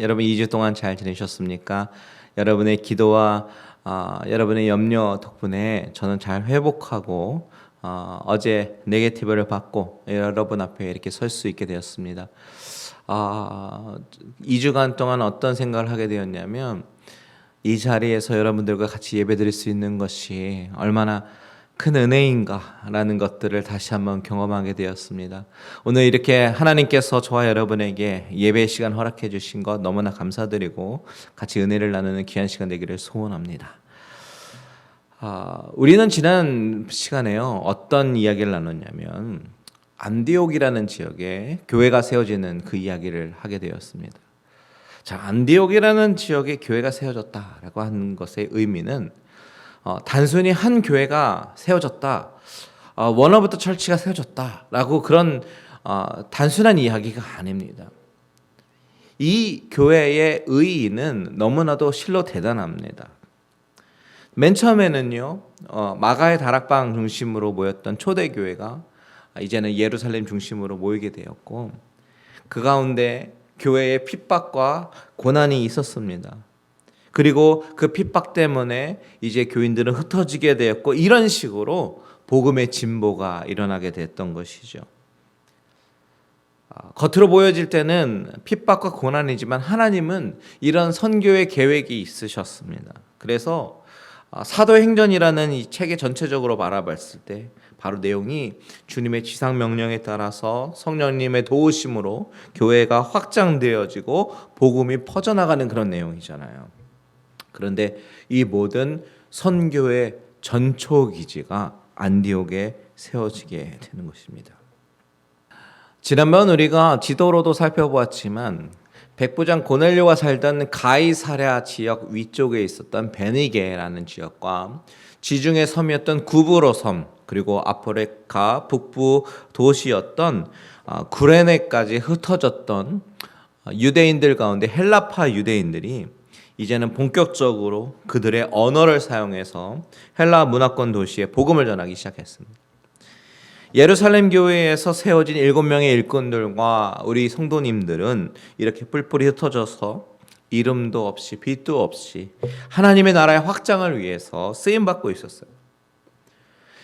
여러분 2주 동안 잘 지내셨습니까? 여러분의 기도와 아, 여러분의 염려 덕분에 저는 잘 회복하고 어, 어제 네게티브를 받고 여러분 앞에 이렇게 설 수 있게 되었습니다. 아, 2주간 동안 어떤 생각을 하게 되었냐면 이 자리에서 여러분들과 같이 예배드릴 수 있는 것이 얼마나 큰 은혜인가라는 것들을 다시 한번 경험하게 되었습니다. 오늘 이렇게 하나님께서 저와 여러분에게 예배 시간 허락해 주신 것 너무나 감사드리고 같이 은혜를 나누는 귀한 시간 되기를 소원합니다. 아, 우리는 지난 시간에요 어떤 이야기를 나눴냐면 안디옥이라는 지역에 교회가 세워지는 그 이야기를 하게 되었습니다. 자, 안디옥이라는 지역에 교회가 세워졌다라고 하는 것의 의미는 어, 단순히 한 교회가 세워졌다, 어, 원어부터 철치가 세워졌다라고 그런 어, 단순한 이야기가 아닙니다. 이 교회의 의의는 너무나도 실로 대단합니다. 맨 처음에는요 어, 마가의 다락방 중심으로 모였던 초대 교회가 이제는 예루살렘 중심으로 모이게 되었고 그 가운데 교회의 핍박과 고난이 있었습니다. 그리고 그 핍박 때문에 이제 교인들은 흩어지게 되었고 이런 식으로 복음의 진보가 일어나게 됐던 것이죠. 아, 겉으로 보여질 때는 핍박과 고난이지만 하나님은 이런 선교의 계획이 있으셨습니다. 그래서 아, 사도행전이라는 이 책의 전체적으로 바라봤을 때 바로 내용이 주님의 지상 명령에 따라서 성령님의 도우심으로 교회가 확장되어지고 복음이 퍼져나가는 그런 내용이잖아요. 그런데 이 모든 선교의 전초 기지가 안디옥에 세워지게 되는 것입니다. 지난번 우리가 지도로도 살펴보았지만 백부장 고넬료가 살던 가이사랴 지역 위쪽에 있었던 베니게라는 지역과 지중해 섬이었던 구브로 섬 그리고 아프리카 북부 도시였던 아, 구레네까지 흩어졌던 유대인들 가운데 헬라파 유대인들이 이제는 본격적으로 그들의 언어를 사용해서 헬라 문화권 도시에 복음을 전하기 시작했습니다. 예루살렘 교회에서 세워진 일곱 명의 일꾼들과 우리 성도님들은 이렇게 뿔뿔이 흩어져서 이름도 없이 빛도 없이 하나님의 나라의 확장을 위해서 쓰임 받고 있었어요.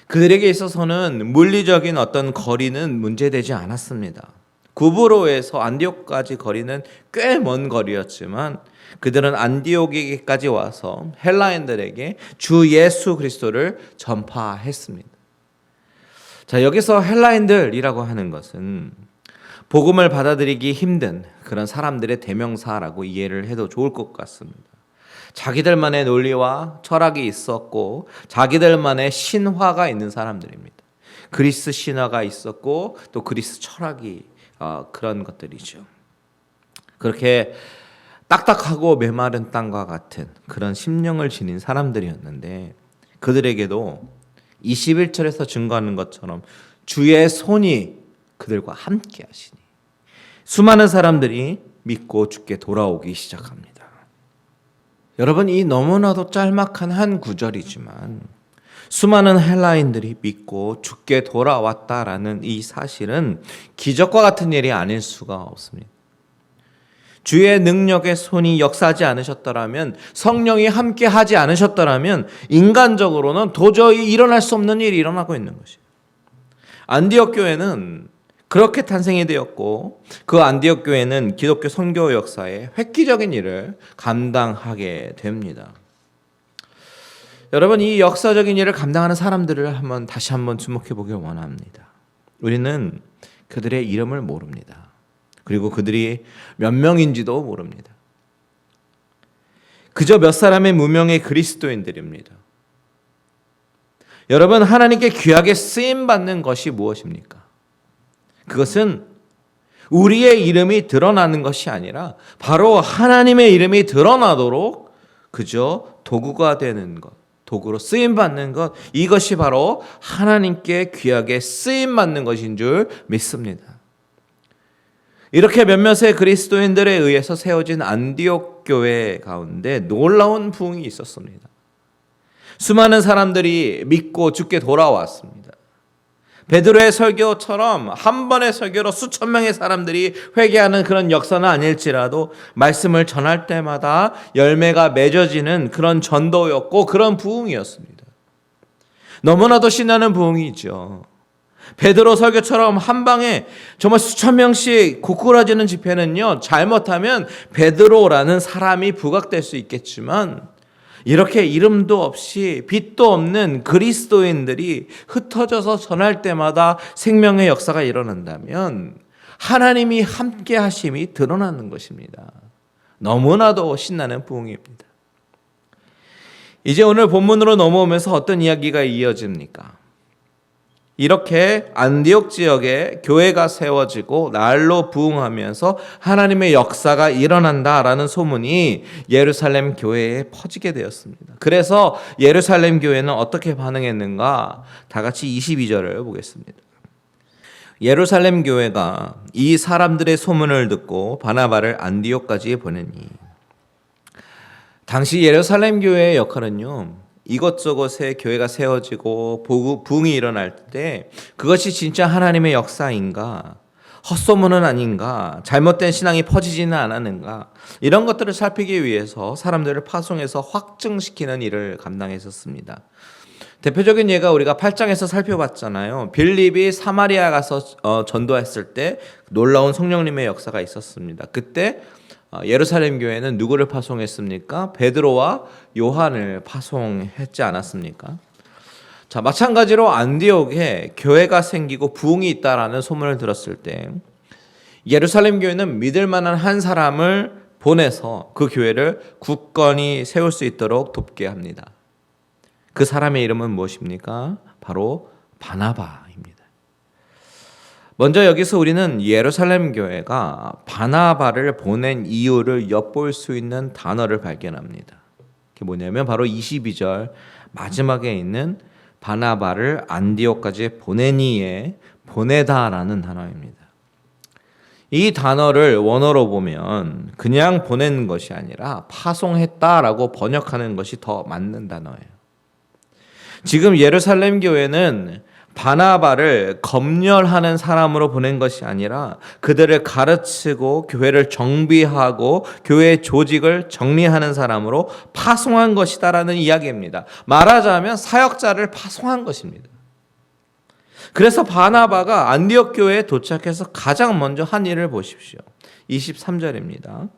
그들에게 있어서는 물리적인 어떤 거리는 문제되지 않았습니다. 구브로에서 안디옥까지 거리는 꽤 먼 거리였지만 그들은 안디옥에게까지 와서 헬라인들에게 주 예수 그리스도를 전파했습니다. 자, 여기서 헬라인들이라고 하는 것은 복음을 받아들이기 힘든 그런 사람들의 대명사라고 이해를 해도 좋을 것 같습니다. 자기들만의 논리와 철학이 있었고 자기들만의 신화가 있는 사람들입니다. 그리스 신화가 있었고 또 그리스 철학이 어, 그런 것들이죠. 그렇게 딱딱하고 메마른 땅과 같은 그런 심령을 지닌 사람들이었는데 그들에게도 21절에서 증거하는 것처럼 주의 손이 그들과 함께 하시니 수많은 사람들이 믿고 주께 돌아오기 시작합니다. 여러분 이 너무나도 짤막한 한 구절이지만 수많은 헬라인들이 믿고 주께 돌아왔다라는 이 사실은 기적과 같은 일이 아닐 수가 없습니다. 주의 능력의 손이 역사하지 않으셨더라면 성령이 함께 하지 않으셨더라면 인간적으로는 도저히 일어날 수 없는 일이 일어나고 있는 것이에요. 안디옥 교회는 그렇게 탄생이 되었고 그 안디옥 교회는 기독교 선교 역사에 획기적인 일을 감당하게 됩니다. 여러분 이 역사적인 일을 감당하는 사람들을 한번 다시 한번 주목해 보길 원합니다. 우리는 그들의 이름을 모릅니다. 그리고 그들이 몇 명인지도 모릅니다. 그저 몇 사람의 무명의 그리스도인들입니다. 여러분 하나님께 귀하게 쓰임 받는 것이 무엇입니까? 그것은 우리의 이름이 드러나는 것이 아니라 바로 하나님의 이름이 드러나도록 그저 도구가 되는 것, 도구로 쓰임 받는 것, 이것이 바로 하나님께 귀하게 쓰임 받는 것인 줄 믿습니다. 이렇게 몇몇의 그리스도인들에 의해서 세워진 안디옥 교회 가운데 놀라운 부흥이 있었습니다. 수많은 사람들이 믿고 죽게 돌아왔습니다. 베드로의 설교처럼 한 번의 설교로 수천 명의 사람들이 회개하는 그런 역사는 아닐지라도 말씀을 전할 때마다 열매가 맺어지는 그런 전도였고 그런 부흥이었습니다. 너무나도 신나는 부흥이죠. 베드로 설교처럼 한 방에 정말 수천 명씩 고꾸라지는 집회는요, 잘못하면 베드로라는 사람이 부각될 수 있겠지만, 이렇게 이름도 없이 빛도 없는 그리스도인들이 흩어져서 전할 때마다 생명의 역사가 일어난다면, 하나님이 함께 하심이 드러나는 것입니다. 너무나도 신나는 부흥입니다. 이제 오늘 본문으로 넘어오면서 어떤 이야기가 이어집니까? 이렇게 안디옥 지역에 교회가 세워지고 날로 부흥하면서 하나님의 역사가 일어난다라는 소문이 예루살렘 교회에 퍼지게 되었습니다. 그래서 예루살렘 교회는 어떻게 반응했는가? 다 같이 22절을 보겠습니다. 예루살렘 교회가 이 사람들의 소문을 듣고 바나바를 안디옥까지 보내니 당시 예루살렘 교회의 역할은요. 이것저것에 교회가 세워지고 부흥이 일어날 때 그것이 진짜 하나님의 역사인가? 헛소문은 아닌가? 잘못된 신앙이 퍼지지는 않았는가? 이런 것들을 살피기 위해서 사람들을 파송해서 확증시키는 일을 감당했었습니다. 대표적인 예가 우리가 8장에서 살펴봤잖아요. 빌립이 사마리아 가서 어, 전도했을 때 놀라운 성령님의 역사가 있었습니다. 그때 어, 예루살렘 교회는 누구를 파송했습니까? 베드로와 요한을 파송했지 않았습니까? 자, 마찬가지로 안디옥에 교회가 생기고 부흥이 있다라는 소문을 들었을 때 예루살렘 교회는 믿을 만한 한 사람을 보내서 그 교회를 굳건히 세울 수 있도록 돕게 합니다. 그 사람의 이름은 무엇입니까? 바로 바나바입니다. 먼저 여기서 우리는 예루살렘 교회가 바나바를 보낸 이유를 엿볼 수 있는 단어를 발견합니다. 그게 뭐냐면 바로 22절 마지막에 있는 바나바를 안디옥까지 보내니에 보내다라는 단어입니다. 이 단어를 원어로 보면 그냥 보낸 것이 아니라 파송했다라고 번역하는 것이 더 맞는 단어예요. 지금 예루살렘 교회는 바나바를 검열하는 사람으로 보낸 것이 아니라 그들을 가르치고 교회를 정비하고 교회 조직을 정리하는 사람으로 파송한 것이다라는 이야기입니다. 말하자면 사역자를 파송한 것입니다. 그래서 바나바가 안디옥 교회에 도착해서 가장 먼저 한 일을 보십시오. 23절입니다.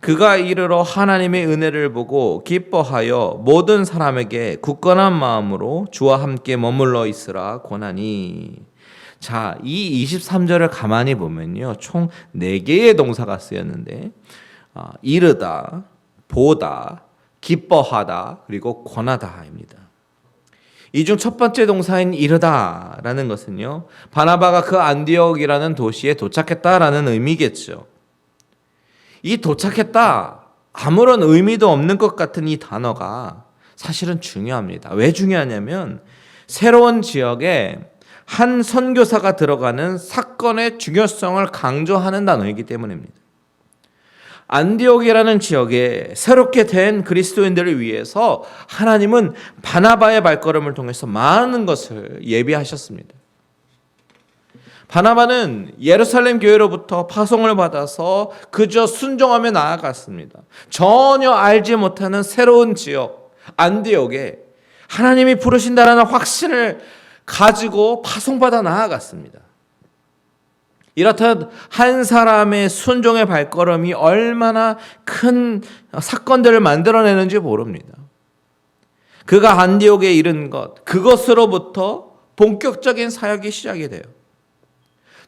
그가 이르러 하나님의 은혜를 보고 기뻐하여 모든 사람에게 굳건한 마음으로 주와 함께 머물러 있으라 권하니 자, 이 23절을 가만히 보면요. 총 4개의 동사가 쓰였는데 아, 이르다, 보다, 기뻐하다, 그리고 권하다입니다. 이 중 첫 번째 동사인 이르다라는 것은요. 바나바가 그 안디옥이라는 도시에 도착했다라는 의미겠죠. 이 도착했다. 아무런 의미도 없는 것 같은 이 단어가 사실은 중요합니다. 왜 중요하냐면 새로운 지역에 한 선교사가 들어가는 사건의 중요성을 강조하는 단어이기 때문입니다. 안디옥이라는 지역에 새롭게 된 그리스도인들을 위해서 하나님은 바나바의 발걸음을 통해서 많은 것을 예비하셨습니다. 바나바는 예루살렘 교회로부터 파송을 받아서 그저 순종하며 나아갔습니다. 전혀 알지 못하는 새로운 지역 안디옥에 하나님이 부르신다라는 확신을 가지고 파송받아 나아갔습니다. 이렇듯 한 사람의 순종의 발걸음이 얼마나 큰 사건들을 만들어내는지 모릅니다. 그가 안디옥에 이른 것, 그것으로부터 본격적인 사역이 시작이 돼요.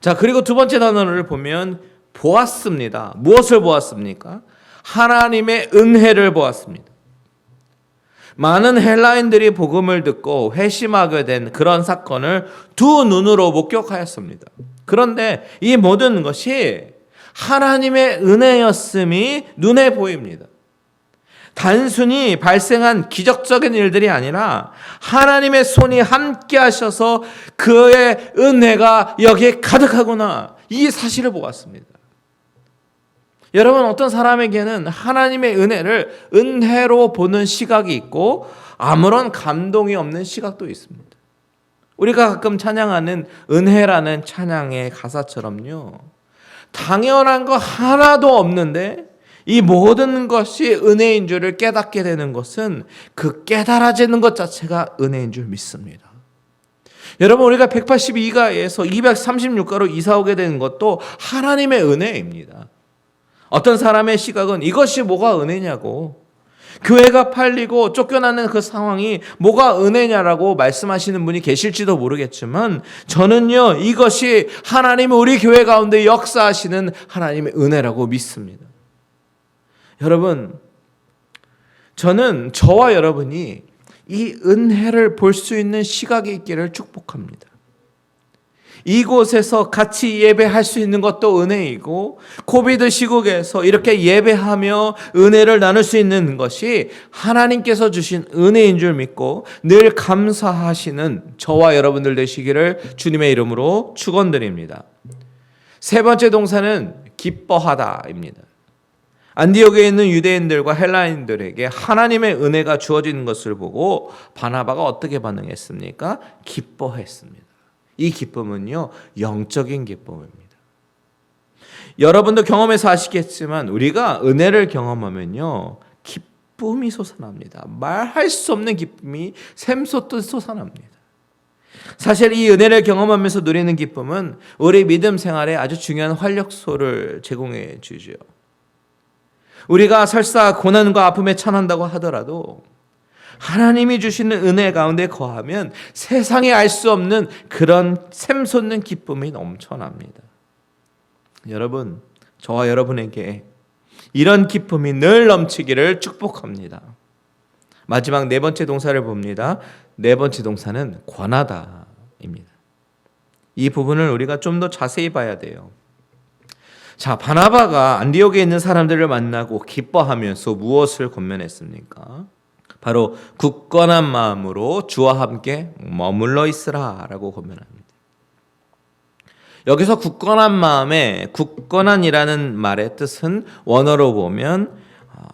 자, 그리고 두 번째 단어를 보면 보았습니다. 무엇을 보았습니까? 하나님의 은혜를 보았습니다. 많은 헬라인들이 복음을 듣고 회심하게 된 그런 사건을 두 눈으로 목격하였습니다. 그런데 이 모든 것이 하나님의 은혜였음이 눈에 보입니다. 단순히 발생한 기적적인 일들이 아니라 하나님의 손이 함께 하셔서 그의 은혜가 여기에 가득하구나. 이 사실을 보았습니다. 여러분, 어떤 사람에게는 하나님의 은혜를 은혜로 보는 시각이 있고 아무런 감동이 없는 시각도 있습니다. 우리가 가끔 찬양하는 은혜라는 찬양의 가사처럼요. 당연한 거 하나도 없는데 이 모든 것이 은혜인 줄을 깨닫게 되는 것은 그 깨달아지는 것 자체가 은혜인 줄 믿습니다. 여러분 우리가 182가에서 236가로 이사 오게 되는 것도 하나님의 은혜입니다. 어떤 사람의 시각은 이것이 뭐가 은혜냐고 교회가 팔리고 쫓겨나는 그 상황이 뭐가 은혜냐라고 말씀하시는 분이 계실지도 모르겠지만 저는요 이것이 하나님이 우리 교회 가운데 역사하시는 하나님의 은혜라고 믿습니다. 여러분 저는 저와 여러분이 이 은혜를 볼 수 있는 시각이 있기를 축복합니다. 이곳에서 같이 예배할 수 있는 것도 은혜이고 코비드 시국에서 이렇게 예배하며 은혜를 나눌 수 있는 것이 하나님께서 주신 은혜인 줄 믿고 늘 감사하시는 저와 여러분들 되시기를 주님의 이름으로 축원드립니다. 세 번째 동사는 기뻐하다입니다. 안디옥에 있는 유대인들과 헬라인들에게 하나님의 은혜가 주어지는 것을 보고 바나바가 어떻게 반응했습니까? 기뻐했습니다. 이 기쁨은요, 영적인 기쁨입니다. 여러분도 경험해서 아시겠지만 우리가 은혜를 경험하면요, 기쁨이 솟아납니다. 말할 수 없는 기쁨이 샘솟듯 솟아납니다. 사실 이 은혜를 경험하면서 누리는 기쁨은 우리 믿음 생활에 아주 중요한 활력소를 제공해 주죠. 우리가 설사 고난과 아픔에 처한다고 하더라도 하나님이 주시는 은혜 가운데 거하면 세상에 알 수 없는 그런 샘솟는 기쁨이 넘쳐납니다. 여러분, 저와 여러분에게 이런 기쁨이 늘 넘치기를 축복합니다. 마지막 네 번째 동사를 봅니다. 네 번째 동사는 권하다입니다. 이 부분을 우리가 좀 더 자세히 봐야 돼요. 자, 바나바가 안디옥에 있는 사람들을 만나고 기뻐하면서 무엇을 권면했습니까? 바로 굳건한 마음으로 주와 함께 머물러 있으라라고 권면합니다. 여기서 굳건한 마음에 굳건한이라는 말의 뜻은 원어로 보면 아,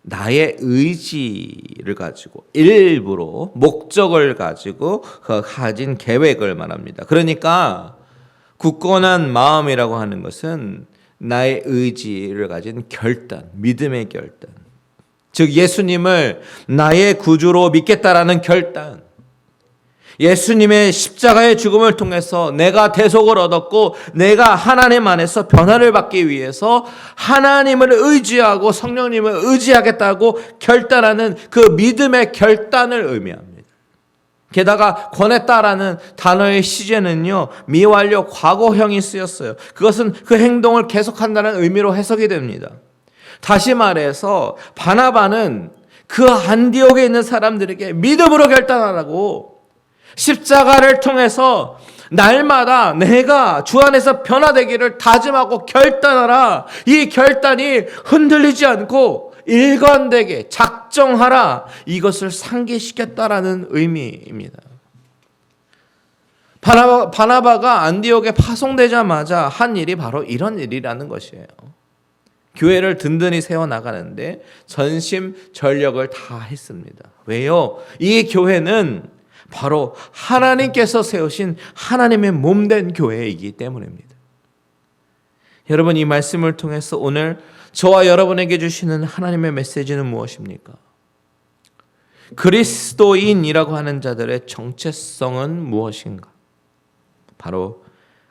나의 의지를 가지고 일부러 목적을 가지고 그 가진 계획을 말합니다. 그러니까 굳건한 마음이라고 하는 것은 나의 의지를 가진 결단, 믿음의 결단. 즉 예수님을 나의 구주로 믿겠다라는 결단. 예수님의 십자가의 죽음을 통해서 내가 대속을 얻었고 내가 하나님 안에서 변화를 받기 위해서 하나님을 의지하고 성령님을 의지하겠다고 결단하는 그 믿음의 결단을 의미합니다. 게다가 권했다라는 단어의 시제는요, 미완료 과거형이 쓰였어요. 그것은 그 행동을 계속한다는 의미로 해석이 됩니다. 다시 말해서 바나바는 그 안디옥에 있는 사람들에게 믿음으로 결단하라고 십자가를 통해서 날마다 내가 주 안에서 변화되기를 다짐하고 결단하라. 이 결단이 흔들리지 않고 일관되게 작정하라. 이것을 상기시켰다라는 의미입니다. 바나바, 바나바가 안디옥에 파송되자마자 한 일이 바로 이런 일이라는 것이에요. 교회를 든든히 세워 나가는데 전심 전력을 다 했습니다. 왜요? 이 교회는 바로 하나님께서 세우신 하나님의 몸 된 교회이기 때문입니다. 여러분 이 말씀을 통해서 오늘 저와 여러분에게 주시는 하나님의 메시지는 무엇입니까? 그리스도인이라고 하는 자들의 정체성은 무엇인가? 바로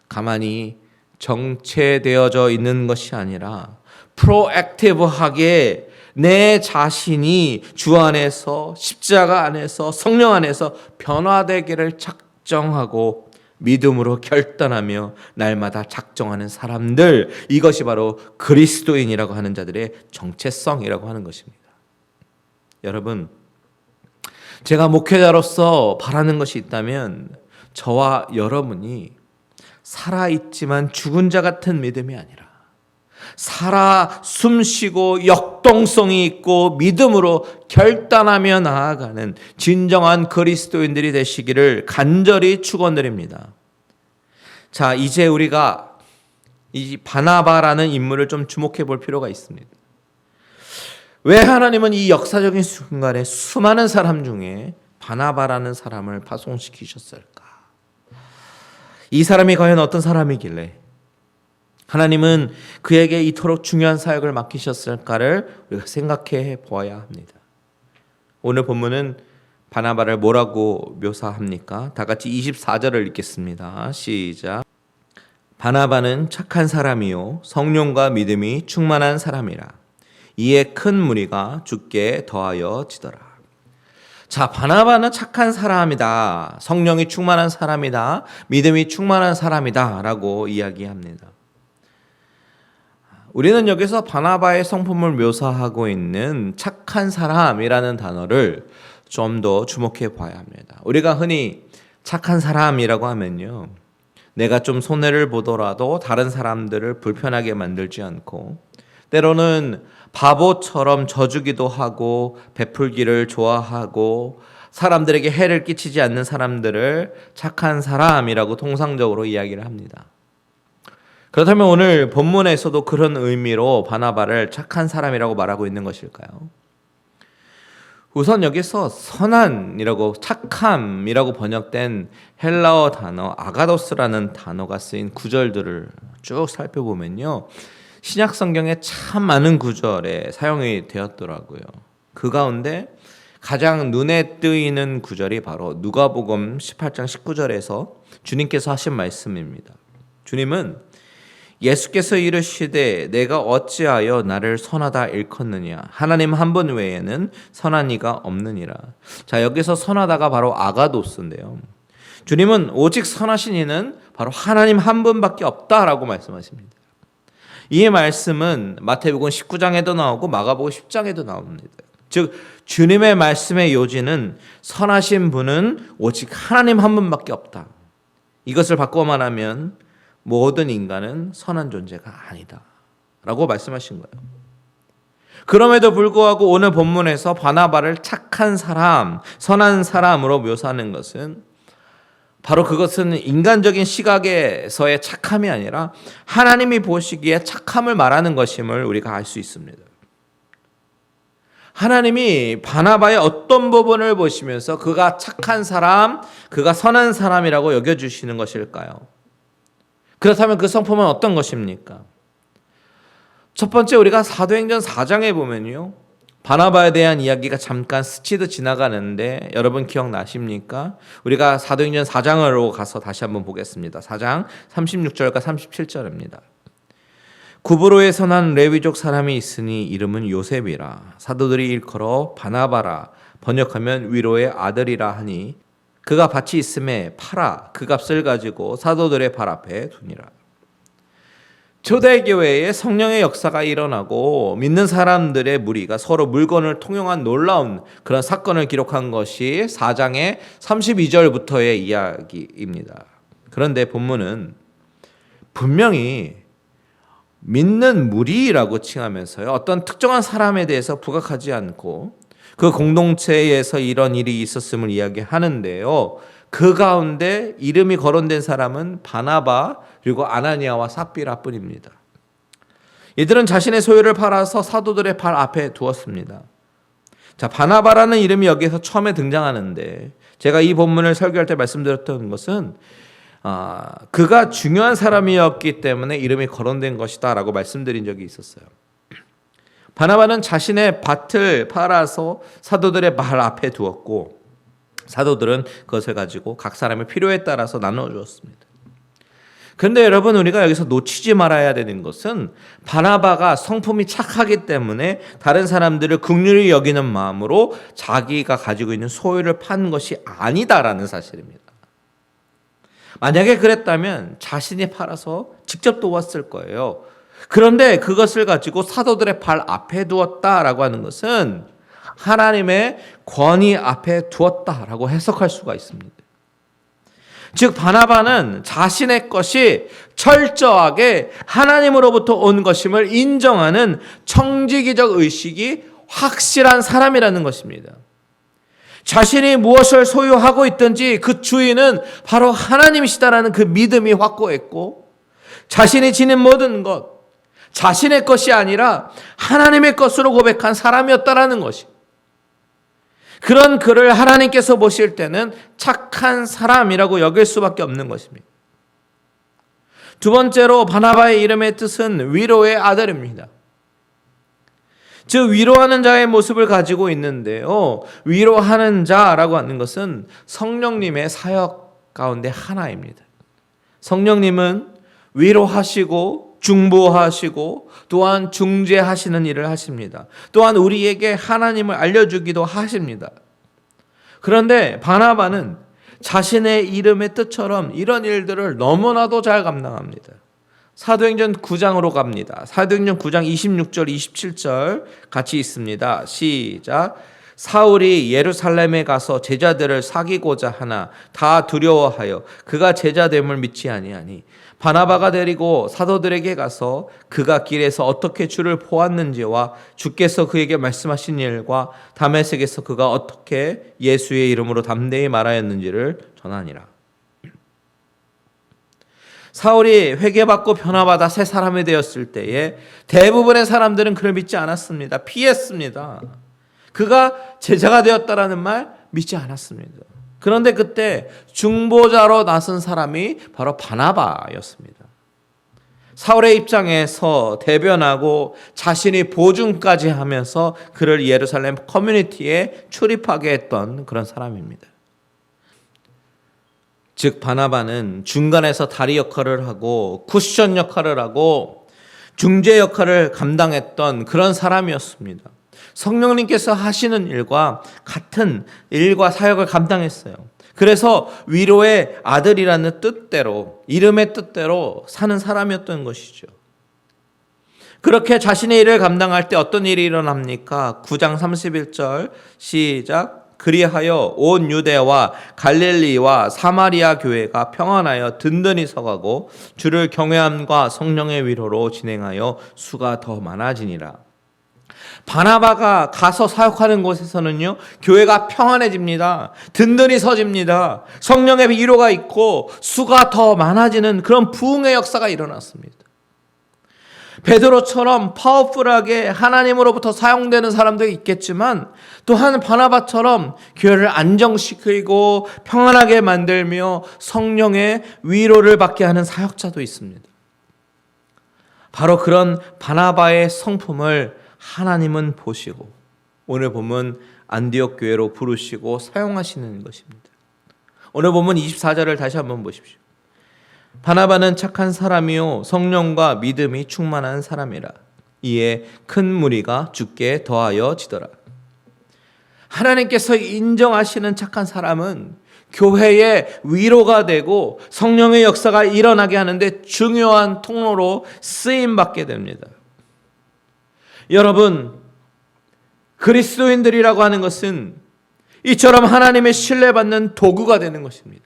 가만히 정체되어져 있는 것이 아니라 프로액티브하게 내 자신이 주 안에서 십자가 안에서 성령 안에서 변화되기를 작정하고 믿음으로 결단하며 날마다 작정하는 사람들 이것이 바로 그리스도인이라고 하는 자들의 정체성이라고 하는 것입니다. 여러분 제가 목회자로서 바라는 것이 있다면 저와 여러분이 살아 있지만 죽은 자 같은 믿음이 아니라 살아 숨쉬고 역동성이 있고 믿음으로 결단하며 나아가는 진정한 그리스도인들이 되시기를 간절히 축원드립니다. 자, 이제 우리가 이 바나바라는 인물을 좀 주목해 볼 필요가 있습니다. 왜 하나님은 이 역사적인 순간에 수많은 사람 중에 바나바라는 사람을 파송시키셨을까? 이 사람이 과연 어떤 사람이길래 하나님은 그에게 이토록 중요한 사역을 맡기셨을까를 우리가 생각해 보아야 합니다. 오늘 본문은 바나바를 뭐라고 묘사합니까? 다 같이 24절을 읽겠습니다. 시작. 바나바는 착한 사람이요 성령과 믿음이 충만한 사람이라. 이에 큰 무리가 죽게 더하여 지더라. 자, 바나바는 착한 사람이다. 성령이 충만한 사람이다. 믿음이 충만한 사람이다 라고 이야기합니다. 우리는 여기서 바나바의 성품을 묘사하고 있는 착한 사람이라는 단어를 좀 더 주목해 봐야 합니다. 우리가 흔히 착한 사람이라고 하면요. 내가 좀 손해를 보더라도 다른 사람들을 불편하게 만들지 않고 때로는 바보처럼 져주기도 하고 베풀기를 좋아하고 사람들에게 해를 끼치지 않는 사람들을 착한 사람이라고 통상적으로 이야기를 합니다. 그렇다면 오늘 본문에서도 그런 의미로 바나바를 착한 사람이라고 말하고 있는 것일까요? 우선 여기서 선한이라고 착함이라고 번역된 헬라어 단어 아가도스라는 단어가 쓰인 구절들을 쭉 살펴보면요. 신약 성경에 참 많은 구절에 사용이 되었더라고요. 그 가운데 가장 눈에 뜨이는 구절이 바로 누가복음 18장 19절에서 주님께서 하신 말씀입니다. 주님은 예수께서 이르시되 내가 어찌하여 나를 선하다 일컫느냐 하나님 한 분 외에는 선한 이가 없느니라. 자, 여기서 선하다가 바로 아가도스인데요. 주님은 오직 선하신 이는 바로 하나님 한 분밖에 없다라고 말씀하십니다. 이 말씀은 마태복음 19장에도 나오고 마가복음 10장에도 나옵니다. 즉 주님의 말씀의 요지는 선하신 분은 오직 하나님 한 분밖에 없다. 이것을 바꿔 말하면 모든 인간은 선한 존재가 아니다. 라고 말씀하신 거예요. 그럼에도 불구하고 오늘 본문에서 바나바를 착한 사람, 선한 사람으로 묘사하는 것은 바로 그것은 인간적인 시각에서의 착함이 아니라 하나님이 보시기에 착함을 말하는 것임을 우리가 알 수 있습니다. 하나님이 바나바의 어떤 부분을 보시면서 그가 착한 사람, 그가 선한 사람이라고 여겨주시는 것일까요? 그렇다면 그 성품은 어떤 것입니까? 첫 번째 우리가 사도행전 4장에 보면요. 바나바에 대한 이야기가 잠깐 스치듯 지나가는데 여러분 기억나십니까? 우리가 사도행전 4장으로 가서 다시 한번 보겠습니다. 4장 36절과 37절입니다. 구브로에 선한 레위족 사람이 있으니 이름은 요셉이라 사도들이 일컬어 바나바라 번역하면 위로의 아들이라 하니 그가 밭이 있음에 팔아 그 값을 가지고 사도들의 발 앞에 두니라. 초대교회에 성령의 역사가 일어나고 믿는 사람들의 무리가 서로 물건을 통용한 놀라운 그런 사건을 기록한 것이 4장의 32절부터의 이야기입니다. 그런데 본문은 분명히 믿는 무리라고 칭하면서요. 어떤 특정한 사람에 대해서 부각하지 않고 그 공동체에서 이런 일이 있었음을 이야기하는데요. 그 가운데 이름이 거론된 사람은 바나바 그리고 아나니아와 삽비라뿐입니다. 이들은 자신의 소유를 팔아서 사도들의 발 앞에 두었습니다. 자, 바나바라는 이름이 여기서 처음에 등장하는데 제가 이 본문을 설교할 때 말씀드렸던 것은 아, 그가 중요한 사람이었기 때문에 이름이 거론된 것이다라고 말씀드린 적이 있었어요. 바나바는 자신의 밭을 팔아서 사도들의 발 앞에 두었고 사도들은 그것을 가지고 각 사람의 필요에 따라서 나눠 주었습니다. 그런데 여러분 우리가 여기서 놓치지 말아야 되는 것은 바나바가 성품이 착하기 때문에 다른 사람들을 긍휼히 여기는 마음으로 자기가 가지고 있는 소유를 판 것이 아니다라는 사실입니다. 만약에 그랬다면 자신이 팔아서 직접 도왔을 거예요. 그런데 그것을 가지고 사도들의 발 앞에 두었다라고 하는 것은 하나님의 권위 앞에 두었다라고 해석할 수가 있습니다. 즉 바나바는 자신의 것이 철저하게 하나님으로부터 온 것임을 인정하는 청지기적 의식이 확실한 사람이라는 것입니다. 자신이 무엇을 소유하고 있든지 그 주인은 바로 하나님이시다라는 그 믿음이 확고했고 자신이 지닌 모든 것 자신의 것이 아니라 하나님의 것으로 고백한 사람이었다라는 것이. 그런 그를 하나님께서 보실 때는 착한 사람이라고 여길 수밖에 없는 것입니다. 두 번째로 바나바의 이름의 뜻은 위로의 아들입니다. 즉 위로하는 자의 모습을 가지고 있는데요. 위로하는 자라고 하는 것은 성령님의 사역 가운데 하나입니다. 성령님은 위로하시고 중보하시고 또한 중재하시는 일을 하십니다. 또한 우리에게 하나님을 알려주기도 하십니다. 그런데 바나바는 자신의 이름의 뜻처럼 이런 일들을 너무나도 잘 감당합니다. 사도행전 9장으로 갑니다. 사도행전 9장 26절, 27절 같이 있습니다. 시작. 사울이 예루살렘에 가서 제자들을 사귀고자 하나 다 두려워하여 그가 제자됨을 믿지 아니하니 바나바가 데리고 사도들에게 가서 그가 길에서 어떻게 주를 보았는지와 주께서 그에게 말씀하신 일과 다메섹에서 그가 어떻게 예수의 이름으로 담대히 말하였는지를 전하니라. 사울이 회개받고 변화받아 새 사람이 되었을 때에 대부분의 사람들은 그를 믿지 않았습니다. 피했습니다. 그가 제자가 되었다라는 말 믿지 않았습니다. 그런데 그때 중보자로 나선 사람이 바로 바나바였습니다. 사울의 입장에서 대변하고 자신이 보증까지 하면서 그를 예루살렘 커뮤니티에 출입하게 했던 그런 사람입니다. 즉 바나바는 중간에서 다리 역할을 하고 쿠션 역할을 하고 중재 역할을 감당했던 그런 사람이었습니다. 성령님께서 하시는 일과 같은 일과 사역을 감당했어요. 그래서 위로의 아들이라는 뜻대로 이름의 뜻대로 사는 사람이었던 것이죠. 그렇게 자신의 일을 감당할 때 어떤 일이 일어납니까? 9장 31절 시작 그리하여 온 유대와 갈릴리와 사마리아 교회가 평안하여 든든히 서가고 주를 경외함과 성령의 위로로 진행하여 수가 더 많아지니라. 바나바가 가서 사역하는 곳에서는요, 교회가 평안해집니다. 든든히 서집니다. 성령의 위로가 있고 수가 더 많아지는 그런 부흥의 역사가 일어났습니다. 베드로처럼 파워풀하게 하나님으로부터 사용되는 사람도 있겠지만 또한 바나바처럼 교회를 안정시키고 평안하게 만들며 성령의 위로를 받게 하는 사역자도 있습니다. 바로 그런 바나바의 성품을 하나님은 보시고 오늘 보면 안디옥 교회로 부르시고 사용하시는 것입니다. 오늘 보면 24절을 다시 한번 보십시오. 바나바는 착한 사람이요 성령과 믿음이 충만한 사람이라 이에 큰 무리가 죽게 더하여 지더라. 하나님께서 인정하시는 착한 사람은 교회의 위로가 되고 성령의 역사가 일어나게 하는데 중요한 통로로 쓰임 받게 됩니다. 여러분 그리스도인들이라고 하는 것은 이처럼 하나님의 신뢰받는 도구가 되는 것입니다.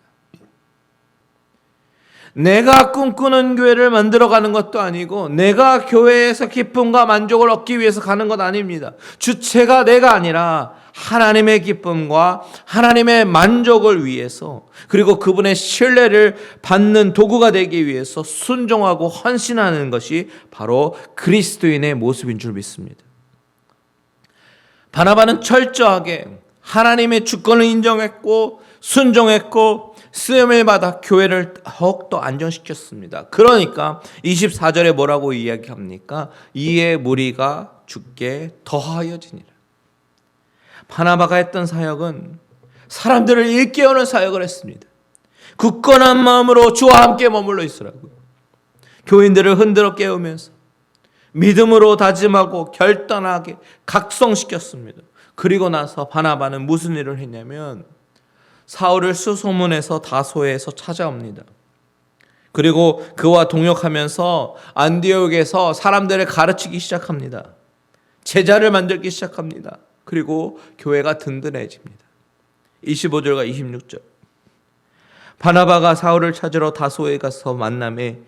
내가 꿈꾸는 교회를 만들어가는 것도 아니고 내가 교회에서 기쁨과 만족을 얻기 위해서 가는 것 아닙니다. 주체가 내가 아니라 하나님의 기쁨과 하나님의 만족을 위해서 그리고 그분의 신뢰를 받는 도구가 되기 위해서 순종하고 헌신하는 것이 바로 그리스도인의 모습인 줄 믿습니다. 바나바는 철저하게 하나님의 주권을 인정했고 순종했고 쓰임을 받아 교회를 더욱더 안정시켰습니다. 그러니까 24절에 뭐라고 이야기합니까? 이에 무리가 죽게 더하여지니라. 바나바가 했던 사역은 사람들을 일깨우는 사역을 했습니다. 굳건한 마음으로 주와 함께 머물러 있으라고요. 교인들을 흔들어 깨우면서 믿음으로 다짐하고 결단하게 각성시켰습니다. 그리고 나서 바나바는 무슨 일을 했냐면 사울을 수소문해서 다소에서 찾아옵니다. 그리고 그와 동역하면서 안디옥에서 사람들을 가르치기 시작합니다. 제자를 만들기 시작합니다. 그리고 교회가 든든해집니다. 25절과 26절. 바나바가 사울을 찾으러 다소에 가서 만남에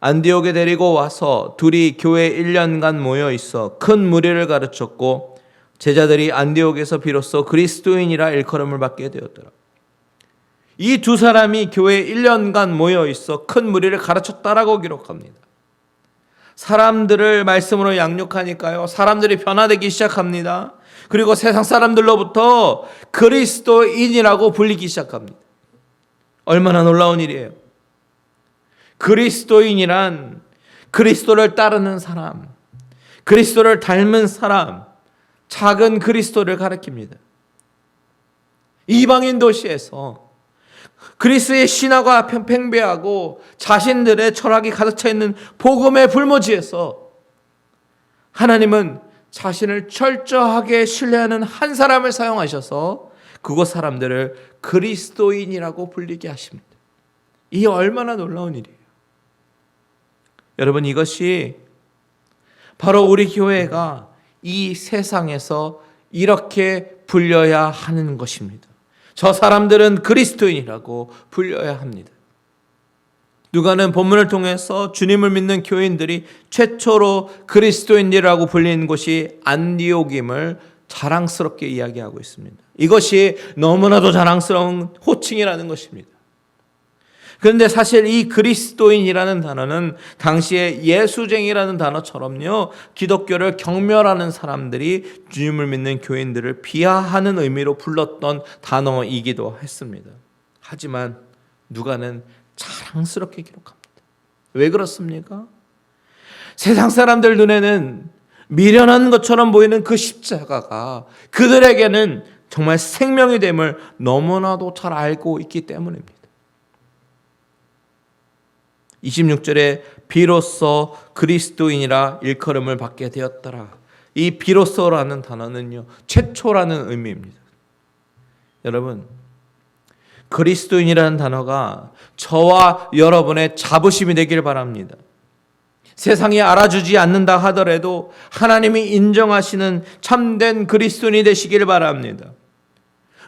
안디옥에 데리고 와서 둘이 교회 1년간 모여 있어 큰 무리를 가르쳤고 제자들이 안디옥에서 비로소 그리스도인이라 일컬음을 받게 되었더라. 이 두 사람이 교회 1년간 모여 있어 큰 무리를 가르쳤다라고 기록합니다. 사람들을 말씀으로 양육하니까요. 사람들이 변화되기 시작합니다. 그리고 세상 사람들로부터 그리스도인이라고 불리기 시작합니다. 얼마나 놀라운 일이에요. 그리스도인이란 그리스도를 따르는 사람, 그리스도를 닮은 사람, 작은 그리스도를 가리킵니다. 이방인 도시에서 그리스의 신화가 팽배하고 자신들의 철학이 가득 차 있는 복음의 불모지에서 하나님은 자신을 철저하게 신뢰하는 한 사람을 사용하셔서 그곳 사람들을 그리스도인이라고 불리게 하십니다. 이 얼마나 놀라운 일이에요. 여러분 이것이 바로 우리 교회가 이 세상에서 이렇게 불려야 하는 것입니다. 저 사람들은 그리스도인이라고 불려야 합니다. 누가는 본문을 통해서 주님을 믿는 교인들이 최초로 그리스도인이라고 불리는 곳이 안디옥임을 자랑스럽게 이야기하고 있습니다. 이것이 너무나도 자랑스러운 호칭이라는 것입니다. 그런데 사실 이 그리스도인이라는 단어는 당시에 예수쟁이라는 단어처럼요, 기독교를 경멸하는 사람들이 주님을 믿는 교인들을 비하하는 의미로 불렀던 단어이기도 했습니다. 하지만 누가는 자랑스럽게 기록합니다. 왜 그렇습니까? 세상 사람들 눈에는 미련한 것처럼 보이는 그 십자가가 그들에게는 정말 생명이 됨을 너무나도 잘 알고 있기 때문입니다. 26절에 비로소 그리스도인이라 일컬음을 받게 되었더라. 이 비로소라는 단어는요, 최초라는 의미입니다. 여러분, 그리스도인이라는 단어가 저와 여러분의 자부심이 되길 바랍니다. 세상이 알아주지 않는다 하더라도 하나님이 인정하시는 참된 그리스도인이 되시길 바랍니다.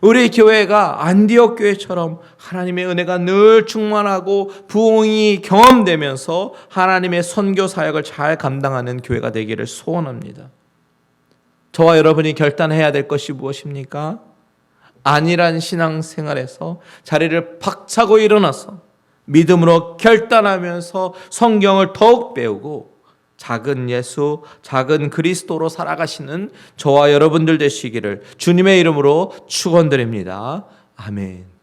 우리 교회가 안디옥 교회처럼 하나님의 은혜가 늘 충만하고 부흥이 경험되면서 하나님의 선교 사역을 잘 감당하는 교회가 되기를 소원합니다. 저와 여러분이 결단해야 될 것이 무엇입니까? 안일한 신앙생활에서 자리를 박차고 일어나서 믿음으로 결단하면서 성경을 더욱 배우고 작은 예수, 작은 그리스도로 살아가시는 저와 여러분들 되시기를 주님의 이름으로 축원드립니다. 아멘.